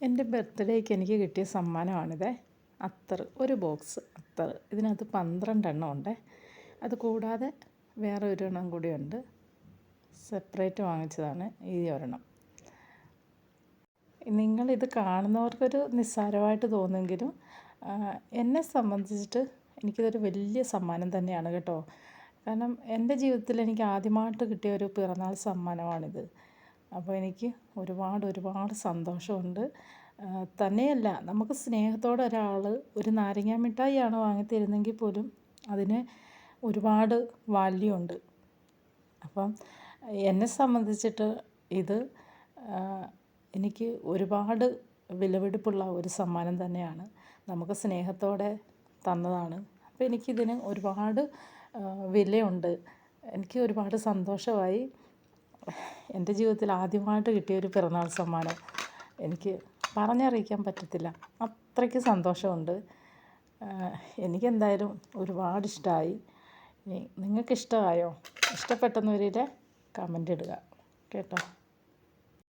എന്റെ ബർത്ത്ഡേക്ക് എനിക്ക് കിട്ടിയ സമ്മാനമാണിത്. അത്തർ ഒരു ബോക്സ് അത്തർ ഇതിനകത്ത് പന്ത്രണ്ടെണ്ണം ഉണ്ട് അത് കൂടാതെ വേറെ ഒരെണ്ണം കൂടിയുണ്ട്. സെപ്പറേറ്റ് വാങ്ങിച്ചതാണ് ഈ ഒരെണ്ണം. നിങ്ങളിത് കാണുന്നവർക്കൊരു നിസ്സാരമായിട്ട് തോന്നുമെങ്കിലും എന്നെ സംബന്ധിച്ചിട്ട് എനിക്കിതൊരു വലിയ സമ്മാനം തന്നെയാണ് കേട്ടോ. കാരണം എന്റെ ജീവിതത്തിൽ എനിക്ക് ആദ്യമായിട്ട് കിട്ടിയ ഒരു പിറന്നാൾ സമ്മാനമാണിത്. അപ്പോൾ എനിക്ക് ഒരുപാട് ഒരുപാട് സന്തോഷമുണ്ട്. തന്നെയല്ല നമുക്ക് സ്നേഹത്തോടെ ഒരാൾ ഒരു നാരങ്ങ മിഠായിയാണ് വാങ്ങിത്തരുന്നെങ്കിൽ പോലും അതിന് ഒരുപാട് വാല്യൂ ഉണ്ട് അപ്പം എന്നെ സംബന്ധിച്ചിട്ട് ഇത് എനിക്ക് ഒരുപാട് വിലപിടിപ്പുള്ള ഒരു സമ്മാനം തന്നെയാണ്. നമുക്ക് സ്നേഹത്തോടെ തന്നതാണ്. അപ്പോൾ എനിക്കിതിന് ഒരുപാട് വിലയുണ്ട്. എനിക്ക് ഒരുപാട് സന്തോഷമായി. എന്റെ ജീവിതത്തിൽ ആദ്യമായിട്ട് കിട്ടിയ ഒരു പിറന്നാൾ സമ്മാനം എനിക്ക് പറഞ്ഞറിയിക്കാൻ പറ്റത്തില്ല. അത്രയ്ക്ക് സന്തോഷമുണ്ട്. എനിക്കെന്തായാലും ഒരുപാട് ഇഷ്ടമായി നിങ്ങൾക്ക് ഇഷ്ടമായോ ഇഷ്ടപ്പെട്ടെന്ന് വരിയിൽ കമന്റ് ഇടുക കേട്ടോ.